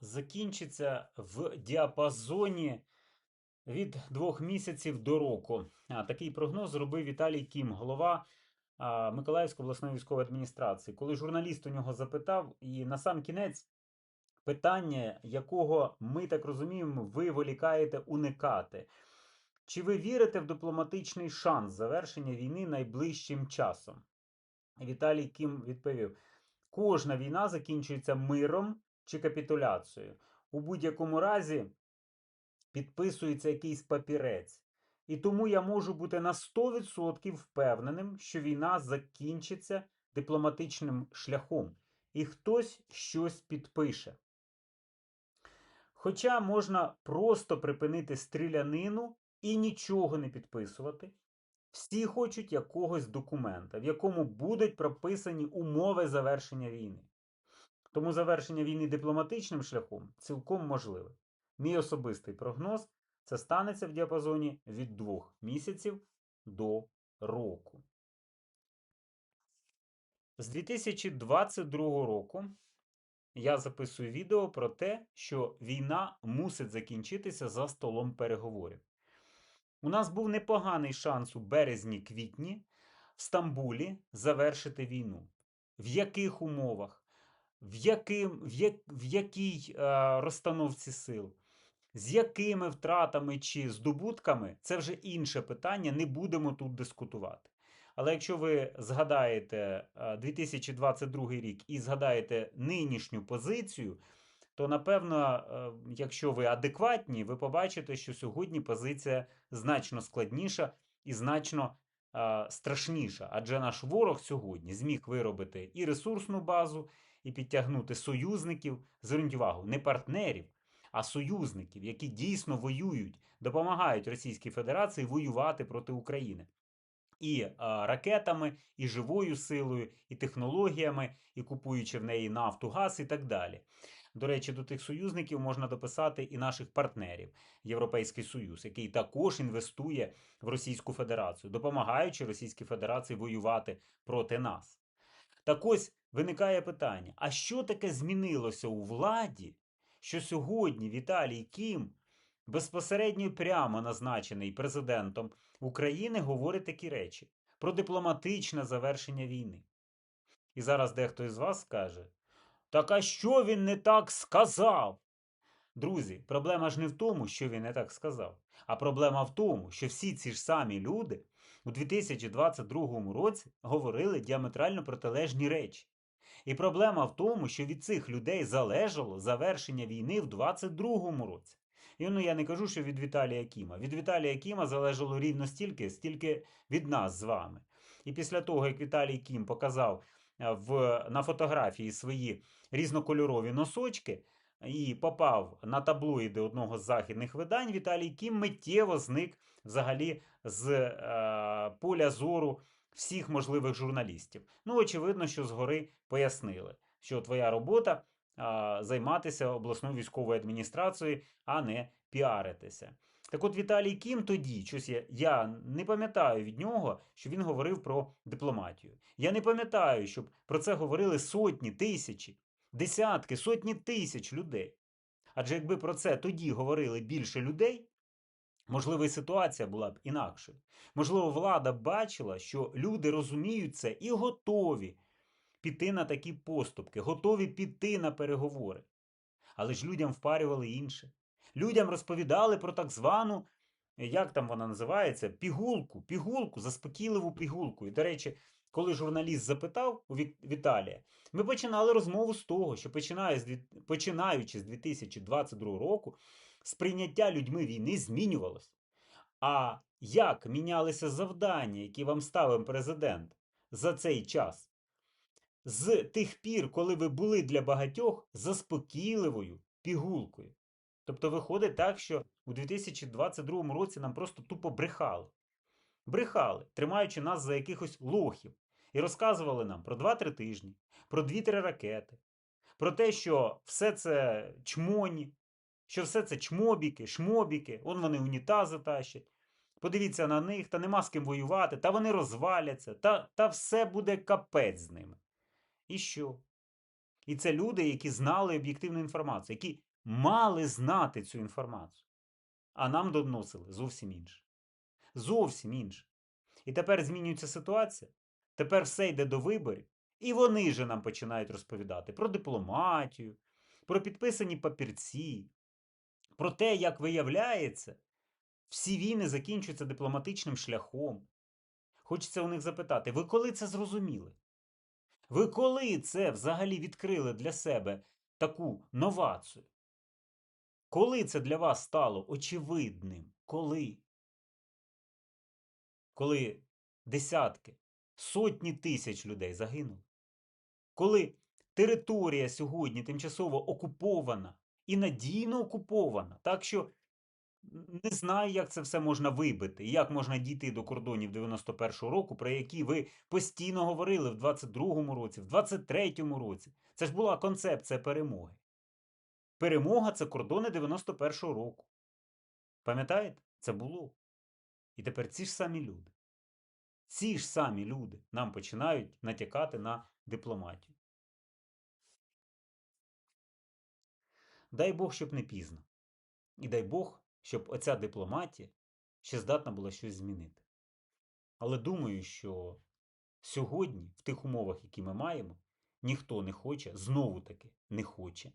закінчиться в діапазоні від двох місяців до року. А, такий прогноз зробив Віталій Кім, голова а, Миколаївської обласної військової адміністрації. Коли журналіст у нього запитав, і на сам кінець питання, якого ми так розуміємо, ви волікаєте уникати. Чи ви вірите в дипломатичний шанс завершення війни найближчим часом? Віталій Кім відповів: кожна війна закінчується миром чи капітуляцією. У будь-якому разі підписується якийсь папірець. І тому я можу бути на 100% впевненим, що війна закінчиться дипломатичним шляхом, і хтось щось підпише. Хоча можна просто припинити стрілянину і нічого не підписувати. Всі хочуть якогось документа, в якому будуть прописані умови завершення війни. Тому завершення війни дипломатичним шляхом цілком можливе. Мій особистий прогноз це станеться в діапазоні від двох місяців до року. З 2022 року я записую відео про те, що війна мусить закінчитися за столом переговорів. У нас був непоганий шанс у березні-квітні в Стамбулі завершити війну. В яких умовах, в, яким, в, як, в якій е, розстановці сил, з якими втратами чи здобутками це вже інше питання, не будемо тут дискутувати. Але якщо ви згадаєте е, 2022 рік і згадаєте нинішню позицію, то напевно, е, якщо ви адекватні, ви побачите, що сьогодні позиція значно складніша і значно е, страшніша. Адже наш ворог сьогодні зміг виробити і ресурсну базу, і підтягнути союзників. Зверніть увагу, не партнерів, а союзників, які дійсно воюють, допомагають Російській Федерації воювати проти України. І е, ракетами, і живою силою, і технологіями, і купуючи в неї нафту, газ і так далі. До речі, до тих союзників можна дописати і наших партнерів, Європейський Союз, який також інвестує в Російську Федерацію, допомагаючи Російській Федерації воювати проти нас. Так ось виникає питання: а що таке змінилося у владі, що сьогодні Віталій Кім, безпосередньо прямо назначений президентом України, говорить такі речі про дипломатичне завершення війни? І зараз дехто із вас скаже: так а що він не так сказав? Друзі, проблема ж не в тому, що він не так сказав, а проблема в тому, що всі ці ж самі люди у 2022 році говорили діаметрально протилежні речі. І проблема в тому, що від цих людей залежало завершення війни в 2022 році. І ну я не кажу, що від Віталія Кіма. Від Віталія Кіма залежало рівно стільки, стільки від нас з вами. І після того, як Віталій Кім показав е, в, на фотографії свої різнокольорові носочки і попав на таблоїди одного з західних видань, Віталій Кім миттєво зник взагалі з е, поля зору всіх можливих журналістів. Ну, очевидно, що згори пояснили, що твоя робота а, займатися обласною військовою адміністрацією, а не піаритися. Так от Віталій Кім тоді, щось я, я не пам'ятаю від нього, що він говорив про дипломатію. Я не пам'ятаю, щоб про це говорили сотні, тисячі, десятки, сотні тисяч людей. Адже якби про це тоді говорили більше людей, можливо, і ситуація була б інакшою. Можливо, влада бачила, що люди розуміють це і готові піти на такі поступки, готові піти на переговори. Але ж людям впарювали інше. Людям розповідали про так звану, як там вона називається, пігулку, пігулку, заспокійливу пігулку. І, до речі, коли журналіст запитав у Віталія, ми починали розмову з того, що починаючи з 2022 року, сприйняття людьми війни змінювалось. А як мінялися завдання, які вам ставив президент за цей час? З тих пір, коли ви були для багатьох заспокійливою пігулкою. Тобто виходить так, що у 2022 році нам просто тупо брехали. Брехали, тримаючи нас за якихось лохів. І розказували нам про 2-3 тижні, про 2-3 ракети, про те, що все це чмоні, що все це чмобіки, шмобіки, он вони унітази тащать. Подивіться на них, та нема з ким воювати, та вони розваляться, та, та все буде капець з ними. І що? І це люди, які знали об'єктивну інформацію, які мали знати цю інформацію. А нам доносили зовсім інше. Зовсім інше. І тепер змінюється ситуація. Тепер все йде до виборів, і вони же нам починають розповідати про дипломатію, про підписані папірці, про те, як виявляється, всі війни закінчуються дипломатичним шляхом. Хочеться у них запитати: ви коли це зрозуміли? Ви коли це взагалі відкрили для себе таку новацію? Коли це для вас стало очевидним? Коли? Коли десятки, сотні тисяч людей загинули? Коли територія сьогодні тимчасово окупована і надійно окупована, так що не знаю, як це все можна вибити, як можна дійти до кордонів 91-го року, про які ви постійно говорили в 22-му році, в 23-му році. Це ж була концепція перемоги. Перемога це кордони 91-го року. Пам'ятаєте? Це було. І тепер ці ж самі люди. Ці ж самі люди нам починають натякати на дипломатію. Дай Бог, щоб не пізно. І дай Бог, щоб оця дипломатія ще здатна була щось змінити. Але думаю, що сьогодні, в тих умовах, які ми маємо, ніхто не хоче, знову таки не хоче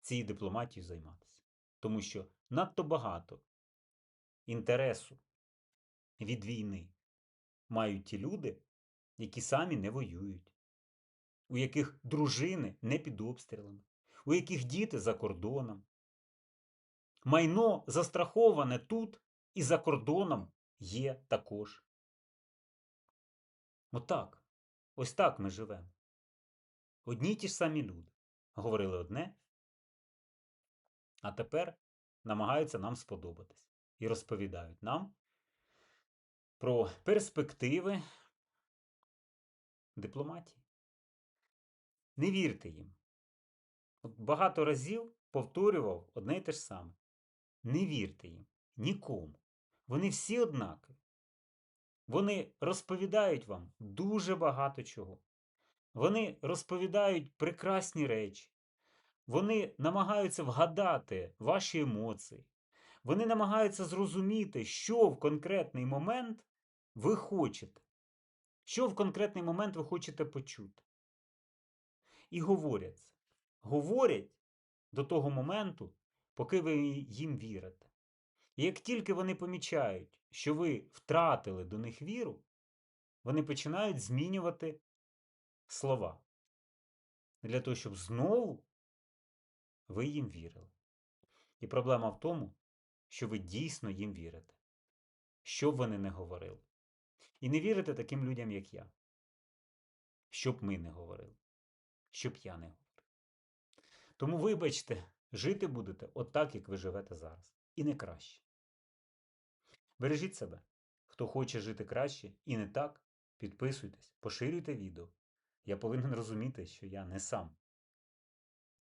цією дипломатією займатися. Тому що надто багато інтересу від війни мають ті люди, які самі не воюють, у яких дружини не під обстрілами, у яких діти за кордоном. Майно застраховане тут і за кордоном є також. Отак. Ось так ми живемо. Одні ті ж самі люди говорили одне, а тепер намагаються нам сподобатись і розповідають нам про перспективи дипломатії. Не вірте їм. Багато разів повторював одне й те ж саме. Не вірте їм нікому. Вони всі однакові. Вони розповідають вам дуже багато чого. Вони розповідають прекрасні речі. Вони намагаються вгадати ваші емоції. Вони намагаються зрозуміти, що в конкретний момент ви хочете. Що в конкретний момент ви хочете почути. І говорять. Говорять до того моменту, поки ви їм вірите. І як тільки вони помічають, що ви втратили до них віру, вони починають змінювати слова. Для того, щоб знову ви їм вірили. І проблема в тому, що ви дійсно їм вірите, що б вони не говорили. І не вірите таким людям, як я. Щоб ми не говорили, щоб я не говорив. Тому, вибачте, жити будете отак, як ви живете зараз. І не краще. Бережіть себе. Хто хоче жити краще і не так, підписуйтесь, поширюйте відео. Я повинен розуміти, що я не сам.